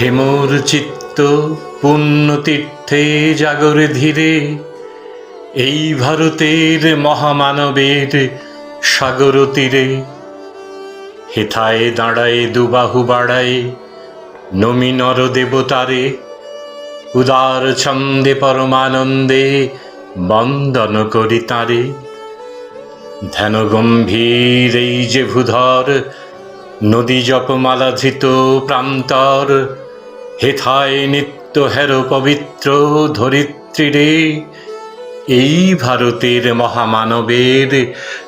হেমর চিত্ত পুণ্যতীর্থে জাগরে ধীরে। এই ভারতের মহামানবের সাগর তীরে। হেথায় দাঁড়ায় দুবাহু বাড়ায় নমি নর দেবতারে উদার ছন্দে পরমানন্দে বন্দন করি তারে। ধ্যান গম্ভীর এই যে ভূধর, নদী জপমালা ধৃত প্রান্তর। হেথায় নিত্য হের পবিত্র ধরিত্রীরে, এই ভারতের মহামানবের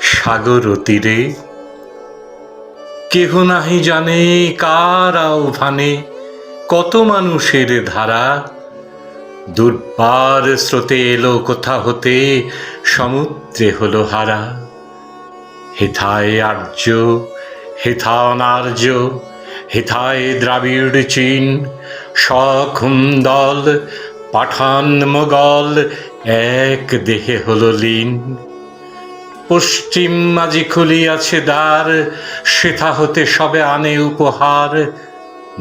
সাগর তীরে কেহ নাহি জানে কার আহ্বানে, কত মানুষের ধারা। দুর্বার স্রোতে এলো কোথা হতে, সমুদ্রে হলো হারা। হেথায় আর্য হেথা অনার্য, হেথায় দ্রাবিড় চীন সখুম পাঠান মোগল, এক দেহে হলো লীন। পশ্চিম মাঝি খুলিয়াছে দ্বার, সেথা হতে সবে আনে উপহার।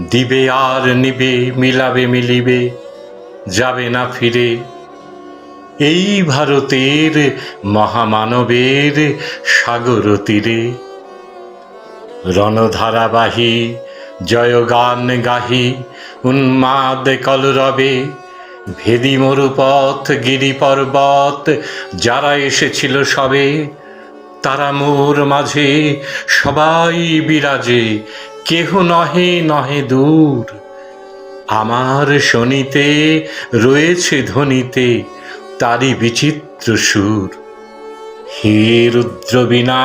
দিবে আর নিবে, মিলাবে মিলিবে, যাবে না ফিরে। এই ভারতের মহামানবের সাগর তীরে। রণধারাবাহী জয়গান গাহি, উন্মাদ কলরবে ভেদি মরুপথ, গিরি পর্বত, যারা এসেছিল সবে, তারা মোর মাঝে সবাই বিরাজে। কেহ নহে নহে দূর। আমার শনিতে রয়েছে ধ্বনিতে তারই বিচিত্র সুর। হে রুদ্রবীণা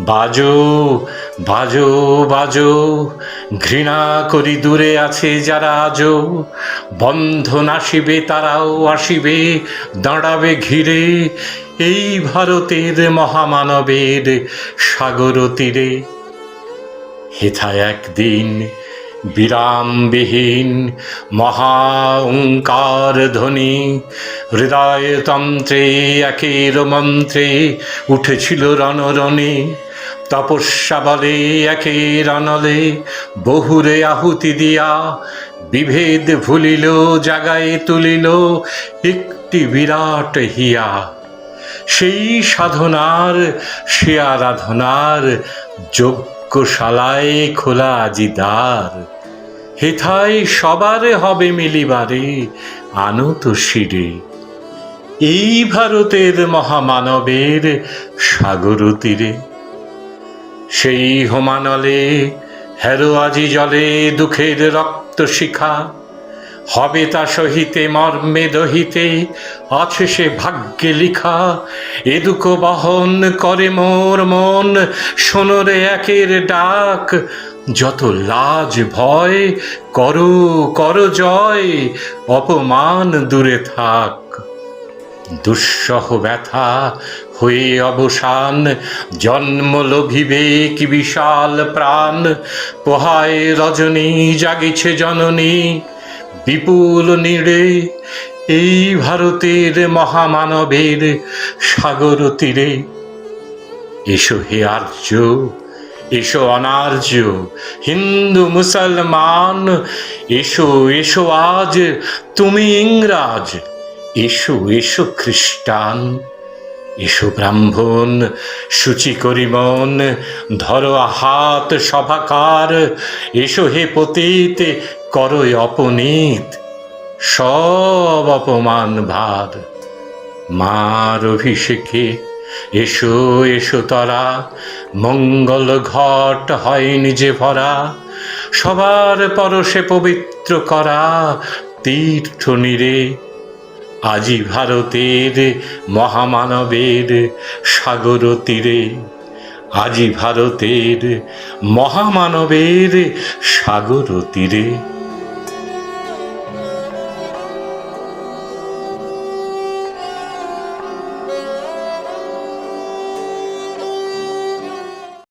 বাজো বাজো বাজো। ঘৃণা করি দূরে আছে যারা আজও বন্ধন আসিবে তারাও আসিবে, দাঁড়াবে ঘিরে। এই ভারতের মহামানবের সাগর তীরে। হেথা একদিন বিরামবিহীন মহা ওঙ্কার ধ্বনি হৃদয়তন্ত্রে একের মন্ত্রে উঠেছিল রণরণে। তপস্যা বলে একের অনলে বহুরে আহুতি দিয়া। বিভেদ ভুলিল, জাগায় তুলিল, একটি বিরাট হিয়া। সেই সাধনার, সে আরাধনার যজ্ঞশালায় খোলা আজি দ্বার হেথায় সবারে হবে মিলিবারে আনত শিরে এই ভারতের মহামানবের সাগর তীরে। সেই হোমানলে হেরো আজি জলে দুঃখের রক্ত শিখা। হবে তা সহিতে, মর্মে দহিতে, আছে সে ভাগ্যে লিখা। এ দুঃখ বহন করে মোর মন সোনরে একের ডাক। যত লাজ ভয়, করো করো জয়, অপমান দূরে থাক। দুঃসহ ব্যথা হয়ে অবসান, জন্ম লোভিবে বিশাল প্রাণ। পোহায় রজনী, জাগিছে জননী বিপুল নীড়ে এই ভারতের মহামানবের সাগর তীরে। এসো হে আর্য, এসো অনার্য, হিন্দু, মুসলমান, এসো এসো আজ, তুমি ইংরাজ, এসো এসো খ্রিস্টান, এসো ব্রাহ্মণ, সূচি করি মন ধরো হাত সভাকার, এসো হে পতীত করো অপনীত, সব অপমান ভার। মার অভিষেকে এসো এসো তরা, মঙ্গল ঘট হয় নিজে ভরা, সবার পরশে পবিত্র করা তীর্থ নিরে। আজি ভারতের মহামানবের সাগর তীরে, আজি ভারতের মহামানবের সাগর তীরে।